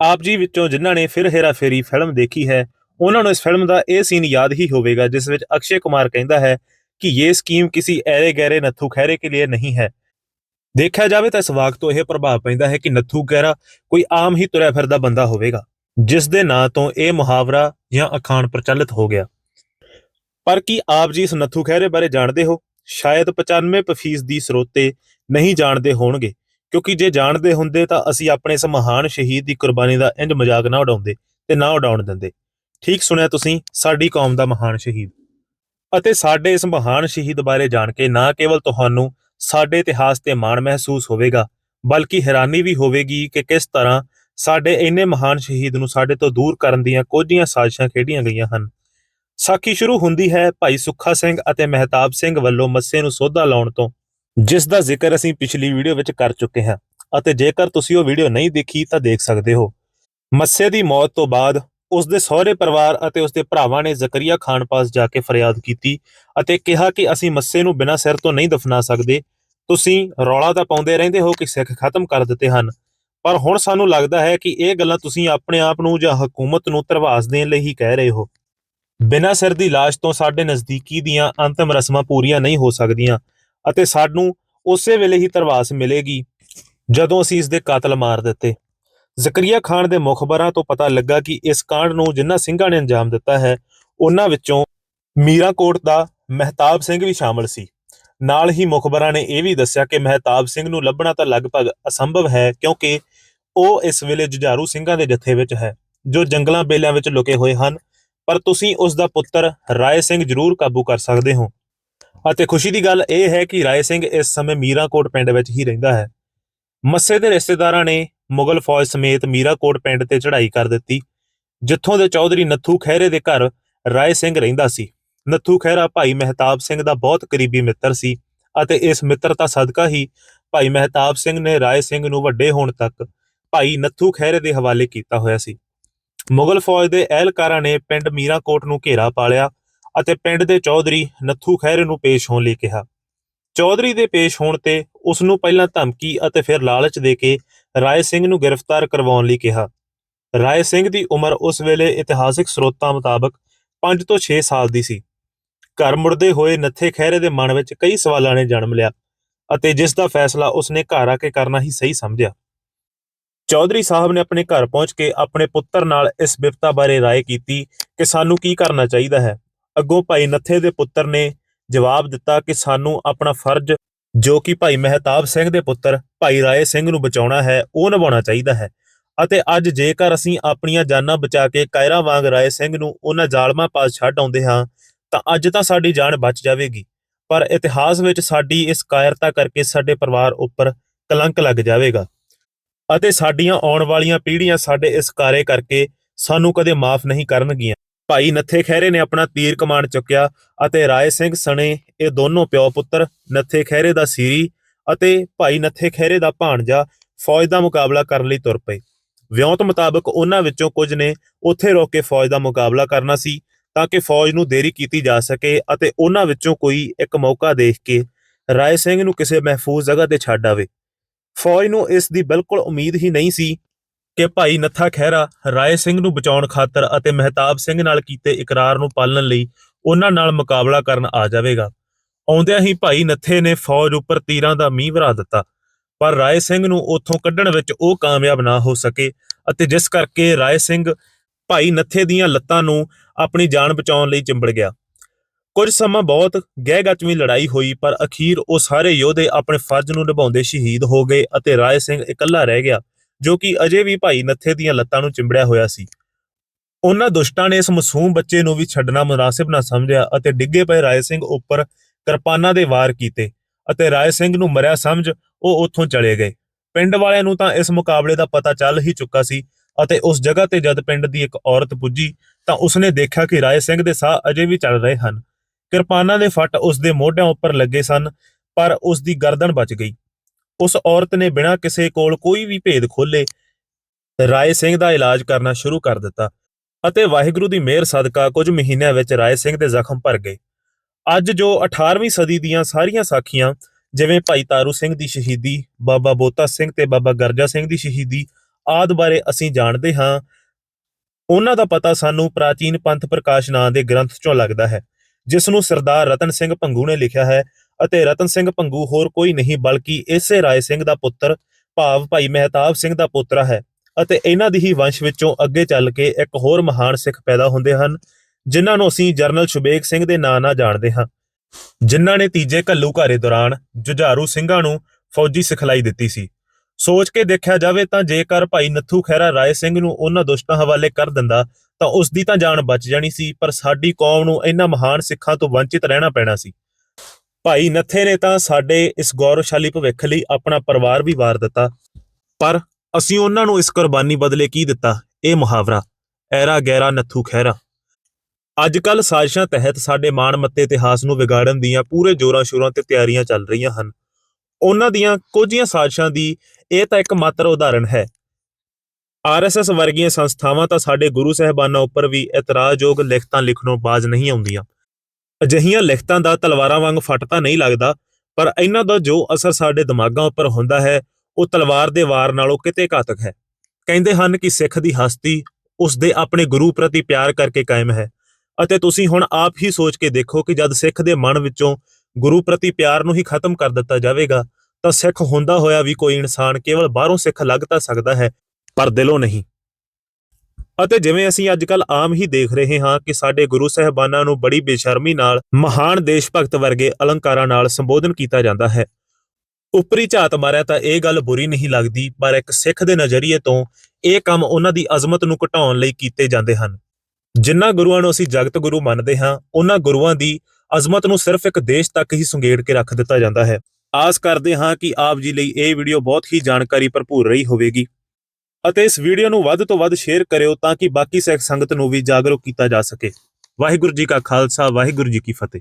ਆਪ ਜੀ ਵਿੱਚੋਂ ਜਿਨ੍ਹਾਂ ਨੇ ਫਿਰ ਹੇਰਾ ਫੇਰੀ ਫਿਲਮ ਦੇਖੀ ਹੈ, ਉਹਨਾਂ ਨੂੰ ਇਸ ਫਿਲਮ ਦਾ ਇਹ ਸੀਨ ਯਾਦ ਹੀ ਹੋਵੇਗਾ, ਜਿਸ ਵਿੱਚ ਅਕਸ਼ੇ ਕੁਮਾਰ ਕਹਿੰਦਾ ਹੈ ਕਿ ਇਹ ਸਕੀਮ ਕਿਸੇ ਐਰੇ ਗਹਿਰੇ ਨੱਥੂ ਖਹਿਰੇ ਕੇ ਲਈ ਨਹੀਂ ਹੈ। ਦੇਖਿਆ ਜਾਵੇ ਤਾਂ ਇਸ ਵਾਕ ਤੋਂ ਇਹ ਪ੍ਰਭਾਵ ਪੈਂਦਾ ਹੈ ਕਿ ਨੱਥੂ ਗਹਿਰਾ ਕੋਈ ਆਮ ਹੀ ਤੁਰਿਆ ਫਿਰਦਾ ਬੰਦਾ ਹੋਵੇਗਾ, ਜਿਸ ਦੇ ਨਾਂ ਤੋਂ ਇਹ ਮੁਹਾਵਰਾ ਜਾਂ ਅਖਾਣ ਪ੍ਰਚਲਿਤ ਹੋ ਗਿਆ। ਪਰ ਕੀ ਆਪ ਜੀ ਇਸ ਨੱਥੂ ਖਹਿਰੇ ਬਾਰੇ ਜਾਣਦੇ ਹੋ? ਸ਼ਾਇਦ 95% ਦੀ ਸਰੋਤੇ ਨਹੀਂ ਜਾਣਦੇ ਹੋਣਗੇ। ਕਿਉਂਕਿ ਜੇ ਜਾਣਦੇ ਹੁੰਦੇ ਤਾਂ ਅਸੀਂ ਆਪਣੇ ਇਸ ਮਹਾਨ ਸ਼ਹੀਦ ਦੀ ਕੁਰਬਾਨੀ ਦਾ ਇੰਜ ਮਜ਼ਾਕ ਨਾ ਉਡਾਉਂਦੇ ਤੇ ਨਾ ਉਡਾਉਣ ਦਿੰਦੇ। ਠੀਕ ਸੁਣਿਆ ਤੁਸੀਂ, ਸਾਡੀ ਕੌਮ ਦਾ ਮਹਾਨ ਸ਼ਹੀਦ। ਅਤੇ ਸਾਡੇ ਇਸ ਮਹਾਨ ਸ਼ਹੀਦ ਬਾਰੇ ਜਾਣ ਕੇ ਨਾ ਕੇਵਲ ਤੁਹਾਨੂੰ ਸਾਡੇ ਇਤਿਹਾਸ ਤੇ ਮਾਣ ਮਹਿਸੂਸ ਹੋਵੇਗਾ, ਬਲਕਿ ਹੈਰਾਨੀ ਵੀ ਹੋਵੇਗੀ ਕਿ ਕਿਸ ਤਰ੍ਹਾਂ ਸਾਡੇ ਇੰਨੇ ਮਹਾਨ ਸ਼ਹੀਦ ਨੂੰ ਸਾਡੇ ਤੋਂ ਦੂਰ ਕਰਨ ਦੀਆਂ ਕੋਝੀਆਂ ਸਾਜ਼ਿਸ਼ਾਂ ਖੇਡੀਆਂ ਗਈਆਂ ਹਨ। ਸਾਖੀ ਸ਼ੁਰੂ ਹੁੰਦੀ ਹੈ ਭਾਈ ਸੁੱਖਾ ਸਿੰਘ ਅਤੇ ਮਹਿਤਾਬ ਸਿੰਘ ਵੱਲੋਂ ਮੱਸੇ ਨੂੰ ਸੋਧਾ ਲਾਉਣ ਤੋਂ। ਜਿਸ ਦਾ ਜ਼ਿਕਰ ਅਸੀਂ ਪਿਛਲੀ ਵੀਡੀਓ ਵਿੱਚ ਕਰ ਚੁੱਕੇ ਹਾਂ ਅਤੇ ਜੇਕਰ ਤੁਸੀਂ ਉਹ ਵੀਡੀਓ ਨਹੀਂ ਦੇਖੀ ਤਾਂ ਦੇਖ ਸਕਦੇ ਹੋ। ਮੱਸੇ ਦੀ ਮੌਤ ਤੋਂ ਬਾਅਦ ਉਸ ਦੇ ਸਹੁਰੇ ਪਰਿਵਾਰ ਅਤੇ ਉਸ ਦੇ ਭਰਾਵਾਂ ਨੇ ਜ਼ਕਰੀਆ ਖਾਨ ਪਾਸ ਜਾ ਕੇ ਫਰਿਆਦ ਕੀਤੀ ਅਤੇ ਕਿਹਾ ਕਿ ਅਸੀਂ ਮੱਸੇ ਨੂੰ ਬਿਨਾਂ ਸਿਰ ਤੋਂ ਨਹੀਂ ਦਫਨਾ ਸਕਦੇ। ਤੁਸੀਂ ਰੌਲਾ ਤਾਂ ਪਾਉਂਦੇ ਰਹਿੰਦੇ ਹੋ ਕਿ ਸਿੱਖ ਖਤਮ ਕਰ ਦਿੱਤੇ ਹਨ, ਪਰ ਹੁਣ ਸਾਨੂੰ ਲੱਗਦਾ ਹੈ ਕਿ ਇਹ ਗੱਲਾਂ ਤੁਸੀਂ ਆਪਣੇ ਆਪ ਨੂੰ ਜਾਂ ਹਕੂਮਤ ਨੂੰ ਧਰਵਾਸ ਦੇਣ ਲਈ ਹੀ ਕਹਿ ਰਹੇ ਹੋ। ਬਿਨਾਂ ਸਿਰ ਦੀ ਲਾਸ਼ ਤੋਂ ਸਾਡੇ ਨਜ਼ਦੀਕੀ ਦੀਆਂ ਅੰਤਮ ਰਸਮਾਂ ਪੂਰੀਆਂ ਨਹੀਂ ਹੋ ਸਕਦੀਆਂ। ਅਤੇ ਸਾਨੂੰ ਉਸੇ ਵੇਲੇ ਹੀ ਤਰਵਾਸ ਮਿਲੇਗੀ, ਜਦੋਂ ਅਸੀਂ ਇਸ ਦੇ ਕਾਤਲ ਮਾਰ ਦਿੱਤੇ। ਜ਼ਕਰੀਆ ਖਾਨ ਦੇ ਮੁਖਬਰਾਂ ਤੋਂ ਪਤਾ ਲੱਗਾ ਕਿ ਇਸ ਕਾਂਡ ਨੂੰ ਜਿਨ੍ਹਾਂ ਸਿੰਘਾਂ ਨੇ ਅੰਜਾਮ ਦਿੱਤਾ ਹੈ, ਉਹਨਾਂ ਵਿੱਚੋਂ ਮੀਰਾਕੋਟ ਦਾ ਮਹਿਤਾਬ ਸਿੰਘ ਵੀ ਸ਼ਾਮਲ ਸੀ। ਨਾਲ ਹੀ ਮੁਖਬਰਾਂ ਨੇ ਇਹ ਵੀ ਦੱਸਿਆ ਕਿ ਮਹਿਤਾਬ ਸਿੰਘ ਨੂੰ ਲੱਭਣਾ ਤਾਂ ਲਗਭਗ ਅਸੰਭਵ ਹੈ, ਕਿਉਂਕਿ ਉਹ ਇਸ ਵੇਲੇ ਜੁਝਾਰੂ ਸਿੰਘਾਂ ਦੇ ਜਥੇ ਵਿੱਚ ਹੈ, ਜੋ ਜੰਗਲਾਂ ਬੇਲਿਆਂ ਵਿੱਚ ਲੁਕੇ ਹੋਏ ਹਨ, ਪਰ ਤੁਸੀਂ ਉਸ ਦਾ ਪੁੱਤਰ ਰਾਏ ਸਿੰਘ ਜ਼ਰੂਰ ਕਾਬੂ ਕਰ ਸਕਦੇ ਹੋ। ਅਤੇ ਖੁਸ਼ੀ ਦੀ ਗੱਲ ਇਹ ਹੈ ਕਿ ਰਾਏ ਸਿੰਘ ਇਸ ਸਮੇਂ ਮੀਰਾਕੋਟ ਪਿੰਡ ਵਿੱਚ ਹੀ ਰਹਿੰਦਾ ਹੈ। ਮੱਸੇ ਦੇ ਰਿਸ਼ਤੇਦਾਰਾਂ ਨੇ ਮੁਗਲ ਫੌਜ ਸਮੇਤ ਮੀਰਾਕੋਟ ਪਿੰਡ ਤੇ ਚੜ੍ਹਾਈ ਕਰ ਦਿੱਤੀ, ਜਿੱਥੋਂ ਦੇ ਚੌਧਰੀ ਨੱਥੂ ਖਹਿਰੇ ਦੇ ਘਰ ਰਾਏ ਸਿੰਘ ਰਹਿੰਦਾ ਸੀ। ਨੱਥੂ ਖਹਿਰਾ ਭਾਈ ਮਹਿਤਾਬ ਸਿੰਘ ਦਾ ਬਹੁਤ ਕਰੀਬੀ ਮਿੱਤਰ ਸੀ ਅਤੇ ਇਸ ਮਿੱਤਰਤਾ ਸਦਕਾ ਹੀ ਭਾਈ ਮਹਿਤਾਬ ਸਿੰਘ ਨੇ ਰਾਏ ਸਿੰਘ ਨੂੰ ਵੱਡੇ ਹੋਣ ਤੱਕ ਭਾਈ ਨੱਥੂ ਖਹਿਰੇ ਦੇ ਹਵਾਲੇ ਕੀਤਾ ਹੋਇਆ ਸੀ। ਮੁਗਲ ਫੌਜ ਦੇ ਅਹਿਲਕਾਰਾਂ ਨੇ ਪਿੰਡ ਮੀਰਾਕੋਟ ਨੂੰ ਘੇਰਾ ਪਾ ਲਿਆ ਅਤੇ ਪਿੰਡ ਦੇ ਚੌਧਰੀ ਨੱਥੂ ਖਹਿਰੇ ਨੂੰ ਪੇਸ਼ ਹੋਣ ਲਈ ਕਿਹਾ। ਚੌਧਰੀ ਦੇ ਪੇਸ਼ ਹੋਣ ਤੇ ਉਸ ਨੂੰ ਪਹਿਲਾਂ ਧਮਕੀ ਅਤੇ ਫਿਰ ਲਾਲਚ ਦੇ ਕੇ ਰਾਏ ਸਿੰਘ ਨੂੰ ਗ੍ਰਿਫਤਾਰ ਕਰਵਾਉਣ ਲਈ ਕਿਹਾ। ਰਾਏ ਸਿੰਘ ਦੀ ਉਮਰ ਉਸ ਵੇਲੇ ਇਤਿਹਾਸਿਕ ਸਰੋਤਾਂ ਮੁਤਾਬਕ 5 ਤੋਂ 6 ਸਾਲ ਦੀ ਸੀ। ਘਰ ਮੁੜਦੇ ਹੋਏ ਨੱਥੇ ਖਹਿਰੇ ਦੇ ਮਨ ਵਿੱਚ ਕਈ ਸਵਾਲਾਂ ਨੇ ਜਨਮ ਲਿਆ ਅਤੇ ਜਿਸ ਦਾ ਫੈਸਲਾ ਉਸਨੇ ਘਰ ਆ ਕੇ ਕਰਨਾ ਹੀ ਸਹੀ ਸਮਝਿਆ। ਚੌਧਰੀ ਸਾਹਿਬ ਨੇ ਆਪਣੇ ਘਰ ਪਹੁੰਚ ਕੇ ਆਪਣੇ ਪੁੱਤਰ ਨਾਲ ਇਸ ਵਿਪਤਾ ਬਾਰੇ ਰਾਏ ਕੀਤੀ ਕਿ ਸਾਨੂੰ ਕੀ ਕਰਨਾ ਚਾਹੀਦਾ ਹੈ। ਅੱਗੋਂ ਭਾਈ ਨੱਥੇ ਦੇ ਪੁੱਤਰ ਨੇ ਜਵਾਬ ਦਿੱਤਾ ਕਿ ਸਾਨੂੰ ਆਪਣਾ ਫਰਜ਼, ਜੋ ਕਿ ਭਾਈ ਮਹਿਤਾਬ ਸਿੰਘ ਦੇ ਪੁੱਤਰ, ਭਾਈ ਰਾਏ ਸਿੰਘ ਨੂੰ ਬਚਾਉਣਾ ਹੈ, ਉਹ ਨਿਭਾਉਣਾ ਚਾਹੀਦਾ ਹੈ। ਅਤੇ ਅੱਜ ਜੇਕਰ ਅਸੀਂ ਆਪਣੀਆਂ ਜਾਨਾਂ ਬਚਾ ਕੇ ਕਾਇਰਾ ਵਾਂਗ ਰਾਏ ਸਿੰਘ ਨੂੰ ਉਹਨਾਂ ਜ਼ਾਲਮਾਂ ਪਾਸ ਛੱਡ ਆਉਂਦੇ ਹਾਂ, ਤਾਂ ਅੱਜ ਤਾਂ ਸਾਡੀ ਜਾਨ ਬਚ ਜਾਵੇਗੀ। ਪਰ ਇਤਿਹਾਸ ਵਿੱਚ ਸਾਡੀ ਇਸ ਕਾਇਰਤਾ ਕਰਕੇ ਸਾਡੇ ਪਰਿਵਾਰ ਉੱਪਰ ਕਲੰਕ ਲੱਗ ਜਾਵੇਗਾ। ਅਤੇ ਸਾਡੀਆਂ ਆਉਣ ਵਾਲੀਆਂ ਪੀੜ੍ਹੀਆਂ ਸਾਡੇ ਇਸ ਕਾਰੇ ਕਰਕੇ ਸਾਨੂੰ ਕਦੇ ਮਾਫ ਨਹੀਂ ਕਰਨਗੀਆਂ। ਭਾਈ ਨੱਥੇ ਖਹਿਰੇ ਨੇ ਆਪਣਾ ਤੀਰ ਕਮਾਨ ਚੁੱਕਿਆ ਅਤੇ ਰਾਏ ਸਿੰਘ ਸਣੇ ਇਹ ਦੋਨੋਂ ਪਿਓ ਪੁੱਤਰ ਨੱਥੇ ਖਹਿਰੇ ਦਾ ਸੀਰੀ ਅਤੇ ਭਾਈ ਨੱਥੇ ਖਹਿਰੇ ਦਾ ਭਾਣਜਾ ਫੌਜ ਦਾ ਮੁਕਾਬਲਾ ਕਰਨ ਲਈ ਤੁਰ ਪਏ। ਵਿਉਂਤ ਮੁਤਾਬਕ ਉਹਨਾਂ ਵਿੱਚੋਂ ਕੁਝ ਨੇ ਉੱਥੇ ਰੋਕ ਕੇ ਫੌਜ ਦਾ ਮੁਕਾਬਲਾ ਕਰਨਾ ਸੀ ਤਾਂ ਕਿ ਫੌਜ ਨੂੰ ਦੇਰੀ ਕੀਤੀ ਜਾ ਸਕੇ ਅਤੇ ਉਹਨਾਂ ਵਿੱਚੋਂ ਕੋਈ ਇੱਕ ਮੌਕਾ ਦੇਖ ਕੇ ਰਾਏ ਸਿੰਘ ਨੂੰ ਕਿਸੇ ਮਹਿਫੂਜ਼ ਜਗ੍ਹਾ ਤੇ ਛੱਡ ਆਵੇ। ਫੌਜ ਨੂੰ ਇਸ ਦੀ ਬਿਲਕੁਲ ਉਮੀਦ ਹੀ ਨਹੀਂ ਸੀ ਕਿ ਭਾਈ ਨੱਥਾ ਖਹਿਰਾ ਰਾਏ ਸਿੰਘ ਨੂੰ ਬਚਾਉਣ ਖਾਤਰ ਅਤੇ ਮਹਿਤਾਬ ਸਿੰਘ ਨਾਲ ਕੀਤੇ ਇਕਰਾਰ ਨੂੰ ਪਾਲਣ ਲਈ ਉਹਨਾਂ ਨਾਲ ਮੁਕਾਬਲਾ ਕਰਨ ਆ ਜਾਵੇਗਾ। ਆਉਂਦਿਆਂ ਹੀ ਭਾਈ ਨੱਥੇ ਨੇ ਫੌਜ ਉੱਪਰ ਤੀਰਾਂ ਦਾ ਮੀਂਹ ਵਰਾ ਦਿੱਤਾ, ਪਰ ਰਾਏ ਸਿੰਘ ਨੂੰ ਉੱਥੋਂ ਕੱਢਣ ਵਿੱਚ ਉਹ ਕਾਮਯਾਬ ਨਾ ਹੋ ਸਕੇ ਅਤੇ ਜਿਸ ਕਰਕੇ ਰਾਏ ਸਿੰਘ ਭਾਈ ਨੱਥੇ ਦੀਆਂ ਲੱਤਾਂ ਨੂੰ ਆਪਣੀ ਜਾਨ ਬਚਾਉਣ ਲਈ ਚਿੰਬੜ ਗਿਆ। ਕੁਝ ਸਮਾਂ ਬਹੁਤ ਗਹਿ-ਗਚਵੀਂ ਲੜਾਈ ਹੋਈ, ਪਰ ਅਖੀਰ ਉਹ ਸਾਰੇ ਯੋਧੇ ਆਪਣੇ ਫਰਜ਼ ਨੂੰ ਨਿਭਾਉਂਦੇ ਸ਼ਹੀਦ ਹੋ ਗਏ ਅਤੇ ਰਾਏ ਸਿੰਘ ਇਕੱਲਾ ਰਹਿ ਗਿਆ। ਜੋ ਕਿ ਅਜੇ ਵੀ ਭਾਈ ਨੱਥੇ ਦੀਆਂ ਲੱਤਾਂ ਨੂੰ ਚਿੰਬੜਿਆ ਹੋਇਆ ਸੀ। ਉਹਨਾਂ ਦੁਸ਼ਟਾਂ ਨੇ ਇਸ ਮਾਸੂਮ ਬੱਚੇ ਨੂੰ ਵੀ ਛੱਡਣਾ ਮੁਨਾਸਿਬ ਨਾ ਸਮਝਿਆ ਅਤੇ ਡਿੱਗੇ ਪਏ ਰਾਏ ਸਿੰਘ ਉੱਪਰ ਕਿਰਪਾਨਾਂ ਦੇ ਵਾਰ ਕੀਤੇ ਅਤੇ ਰਾਏ ਸਿੰਘ ਨੂੰ ਮਰਿਆ ਸਮਝ ਉਹ ਉੱਥੋਂ ਚਲੇ ਗਏ। ਪਿੰਡ ਵਾਲਿਆਂ ਨੂੰ ਤਾਂ ਇਸ ਮੁਕਾਬਲੇ ਦਾ ਪਤਾ ਚੱਲ ਹੀ ਚੁੱਕਾ ਸੀ ਅਤੇ ਉਸ ਜਗ੍ਹਾ ਤੇ ਜਦ ਪਿੰਡ ਦੀ ਇੱਕ ਔਰਤ ਪੁੱਜੀ ਤਾਂ ਉਸਨੇ ਦੇਖਿਆ ਕਿ ਰਾਏ ਸਿੰਘ ਦੇ ਸਾਹ ਅਜੇ ਵੀ ਚੱਲ ਰਹੇ ਹਨ। ਕਿਰਪਾਨਾਂ ਦੇ ਫੱਟ ਉਸ ਦੇ ਮੋਢਿਆਂ ਉੱਪਰ ਲੱਗੇ ਸਨ ਪਰ ਉਸ ਦੀ ਗਰਦਨ ਬਚ ਗਈ। ਉਸ ਔਰਤ ਨੇ ਬਿਨਾਂ ਕਿਸੇ ਕੋਲ ਕੋਈ ਵੀ ਭੇਦ ਖੋਲੇ ਰਾਏ ਸਿੰਘ ਦਾ ਇਲਾਜ ਕਰਨਾ ਸ਼ੁਰੂ ਕਰ ਦਿੱਤਾ ਅਤੇ ਵਾਹਿਗੁਰੂ ਦੀ ਮਿਹਰ ਸਦਕਾ ਕੁਝ ਮਹੀਨਿਆਂ ਵਿੱਚ ਰਾਏ ਸਿੰਘ ਦੇ ਜ਼ਖਮ ਭਰ ਗਏ। ਅੱਜ ਜੋ 18ਵੀਂ ਸਦੀ ਦੀਆਂ ਸਾਰੀਆਂ ਸਾਖੀਆਂ, ਜਿਵੇਂ ਭਾਈ ਤਾਰੂ ਸਿੰਘ ਦੀ ਸ਼ਹੀਦੀ, ਬਾਬਾ ਬੋਤਾ ਸਿੰਘ ਤੇ ਬਾਬਾ ਗਰਜਾ ਸਿੰਘ ਦੀ ਸ਼ਹੀਦੀ ਆਦਿ ਬਾਰੇ ਅਸੀਂ ਜਾਣਦੇ ਹਾਂ, ਉਹਨਾਂ ਦਾ ਪਤਾ ਸਾਨੂੰ ਪ੍ਰਾਚੀਨ ਪੰਥ ਪ੍ਰਕਾਸ਼ ਨਾਂ ਦੇ ਗ੍ਰੰਥ ਚੋਂ ਲੱਗਦਾ ਹੈ ਜਿਸ ਨੂੰ ਸਰਦਾਰ ਰਤਨ ਸਿੰਘ ਭੰਗੂ ਨੇ ਲਿਖਿਆ ਹੈ ਅਤੇ ਰਤਨ ਸਿੰਘ ਭੰਗੂ ਹੋਰ ਕੋਈ ਨਹੀਂ, ਬਲਕਿ ਇਸੇ ਰਾਏ ਸਿੰਘ ਦਾ ਪੁੱਤਰ ਭਾਵ ਭਾਈ ਮਹਿਤਾਬ ਸਿੰਘ ਦਾ ਪੋਤਰਾ ਹੈ। ਅਤੇ ਇਹਨਾਂ ਦੀ ਹੀ ਵੰਸ਼ ਵਿੱਚੋਂ ਅੱਗੇ ਚੱਲ ਕੇ ਇੱਕ ਹੋਰ ਮਹਾਨ ਸਿੱਖ ਪੈਦਾ ਹੁੰਦੇ ਹਨ, ਜਿਨ੍ਹਾਂ ਨੂੰ ਅਸੀਂ ਜਰਨਲ ਸ਼ੁਬੇਗ ਸਿੰਘ ਦੇ ਨਾਂ ਨਾਲ ਜਾਣਦੇ ਹਾਂ। ਜਿਨ੍ਹਾਂ ਨੇ ਤੀਜੇ ਘੱਲੂ ਘਾਰੇ ਦੌਰਾਨ ਜੁਝਾਰੂ ਸਿੰਘਾਂ ਨੂੰ ਫੌਜੀ ਸਿਖਲਾਈ ਦਿੱਤੀ ਸੀ। ਸੋਚ ਕੇ ਦੇਖਿਆ ਜਾਵੇ ਤਾਂ ਜੇਕਰ ਭਾਈ ਨੱਥੂ ਖਹਿਰਾ ਰਾਏ ਸਿੰਘ ਨੂੰ ਉਹਨਾਂ ਦੁਸ਼ਟਾਂ ਹਵਾਲੇ ਕਰ ਦਿੰਦਾ, ਤਾਂ ਉਸ ਦੀ ਤਾਂ ਜਾਨ ਬਚ ਜਾਣੀ ਸੀ, ਪਰ ਸਾਡੀ ਕੌਮ ਨੂੰ ਇਹਨਾਂ ਮਹਾਨ ਸਿੱਖਾਂ ਤੋਂ ਵੰਚਿਤ ਰਹਿਣਾ ਪੈਣਾ ਸੀ। ਭਾਈ ਨੱਥੇ ਨੇ ਤਾਂ ਸਾਡੇ ਇਸ ਗੌਰਵਸ਼ਾਲੀ ਭਵਿੱਖ ਲਈ ਆਪਣਾ ਪਰਿਵਾਰ ਵੀ ਵਾਰ ਦਿੱਤਾ। ਪਰ ਅਸੀਂ ਉਹਨਾਂ ਨੂੰ ਇਸ ਕੁਰਬਾਨੀ ਬਦਲੇ ਕੀ ਦਿੱਤਾ? ਇਹ ਮੁਹਾਵਰਾ, ਐਰਾ ਗੈਰਾ ਨੱਥੂ ਖਹਿਰਾ। ਅੱਜ ਕੱਲ ਸਾਜ਼ਿਸ਼ਾਂ ਤਹਿਤ ਸਾਡੇ ਮਾਣ ਮੱਤੇ ਇਤਿਹਾਸ ਨੂੰ ਵਿਗਾੜਨ ਦੀਆਂ ਪੂਰੇ ਜੋਰਾਂ ਸ਼ੋਰਾਂ ਤੇ ਤਿਆਰੀਆਂ ਚੱਲ ਰਹੀਆਂ ਹਨ। ਉਹਨਾਂ ਦੀਆਂ ਕੁਝੀਆਂ ਸਾਜ਼ਿਸ਼ਾਂ ਦੀ ਇਹ ਤਾਂ ਇੱਕ ਮਾਤਰ ਉਦਾਹਰਣ ਹੈ ਆਰਐਸਐਸ ਵਰਗੀਆਂ ਸੰਸਥਾਵਾਂ ਤਾਂ ਸਾਡੇ ਗੁਰੂ ਸਾਹਿਬਾਨਾਂ ਉੱਪਰ ਵੀ ਇਤਰਾਜ਼ਯੋਗ ਲਿਖਤਾਂ ਲਿਖਣੋਂ ਬਾਜ਼ ਨਹੀਂ ਆਉਂਦੀਆਂ। ਅਜਿਹੀਆਂ ਲਿਖਤਾਂ ਦਾ ਤਲਵਾਰਾਂ ਵਾਂਗ ਫਟ ਤਾਂ ਨਹੀਂ ਲੱਗਦਾ, ਪਰ ਇਹਨਾਂ ਦਾ ਜੋ ਅਸਰ ਸਾਡੇ ਦਿਮਾਗਾਂ ਉੱਪਰ ਹੁੰਦਾ ਹੈ, ਉਹ ਤਲਵਾਰ ਦੇ ਵਾਰ ਨਾਲੋਂ ਕਿਤੇ ਘਾਤਕ ਹੈ। ਕਹਿੰਦੇ ਹਨ ਕਿ ਸਿੱਖ ਦੀ ਹਸਤੀ ਉਸ ਦੇ ਆਪਣੇ ਗੁਰੂ ਪ੍ਰਤੀ ਪਿਆਰ ਕਰਕੇ ਕਾਇਮ ਹੈ। ਅਤੇ ਤੁਸੀਂ ਹੁਣ ਆਪ ਹੀ ਸੋਚ ਕੇ ਦੇਖੋ ਕਿ ਜਦ ਸਿੱਖ ਦੇ ਮਨ ਵਿੱਚੋਂ ਗੁਰੂ ਪ੍ਰਤੀ ਪਿਆਰ ਨੂੰ ਹੀ ਖਤਮ ਕਰ ਦਿੱਤਾ ਜਾਵੇਗਾ, ਤਾਂ ਸਿੱਖ ਹੁੰਦਾ ਹੋਇਆ ਵੀ ਕੋਈ ਇਨਸਾਨ ਕੇਵਲ ਬਾਹਰੋਂ ਸਿੱਖ ਲੱਗ ਤਾਂ ਸਕਦਾ ਹੈ, ਪਰ ਦਿਲੋਂ ਨਹੀਂ। ਅਤੇ ਜਿਵੇਂ ਅਸੀਂ ਅੱਜਕੱਲ ਆਮ ਹੀ ਦੇਖ ਰਹੇ ਹਾਂ ਕਿ ਸਾਡੇ ਗੁਰੂ ਸਾਹਿਬਾਨਾਂ ਨੂੰ ਬੜੀ ਬੇਸ਼ਰਮੀ ਨਾਲ ਮਹਾਨ ਦੇਸ਼ ਭਗਤ ਵਰਗੇ ਅਲੰਕਾਰਾਂ ਨਾਲ ਸੰਬੋਧਨ ਕੀਤਾ ਜਾਂਦਾ ਹੈ। ਉਪਰੀ ਝਾਤ ਮਾਰਿਆ ਤਾਂ ਇਹ ਗੱਲ ਬੁਰੀ ਨਹੀਂ ਲੱਗਦੀ, ਪਰ ਇੱਕ ਸਿੱਖ ਦੇ ਨਜ਼ਰੀਏ ਤੋਂ ਇਹ ਕੰਮ ਉਹਨਾਂ ਦੀ ਅਜ਼ਮਤ ਨੂੰ ਘਟਾਉਣ ਲਈ ਕੀਤੇ ਜਾਂਦੇ ਹਨ। ਜਿਨ੍ਹਾਂ ਗੁਰੂਆਂ ਨੂੰ ਅਸੀਂ ਜਗਤ ਗੁਰੂ ਮੰਨਦੇ ਹਾਂ, ਉਹਨਾਂ ਗੁਰੂਆਂ ਦੀ ਅਜ਼ਮਤ ਨੂੰ ਸਿਰਫ ਇੱਕ ਦੇਸ਼ ਤੱਕ ਹੀ ਸੁੰਗੇੜ ਕੇ ਰੱਖ ਦਿੱਤਾ ਜਾਂਦਾ ਹੈ। ਆਸ ਕਰਦੇ ਹਾਂ ਕਿ ਆਪ ਜੀ ਲਈ ਇਹ ਵੀਡੀਓ ਬਹੁਤ ਹੀ ਜਾਣਕਾਰੀ ਭਰਪੂਰ ਰਹੀ ਹੋਵੇਗੀ। ਅਤੇ ਇਸ ਵੀਡੀਓ ਨੂੰ ਵੱਧ ਤੋਂ ਵੱਧ ਸ਼ੇਅਰ ਕਰਿਓ ਤਾਂ ਕਿ ਬਾਕੀ ਸਿੱਖ ਸੰਗਤ ਨੂੰ ਵੀ ਜਾਗਰੂਕ ਕੀਤਾ ਜਾ ਸਕੇ। ਵਾਹਿਗੁਰੂ ਜੀ ਕਾ ਖਾਲਸਾ, ਵਾਹਿਗੁਰੂ ਜੀ ਕੀ ਫਤਿਹ।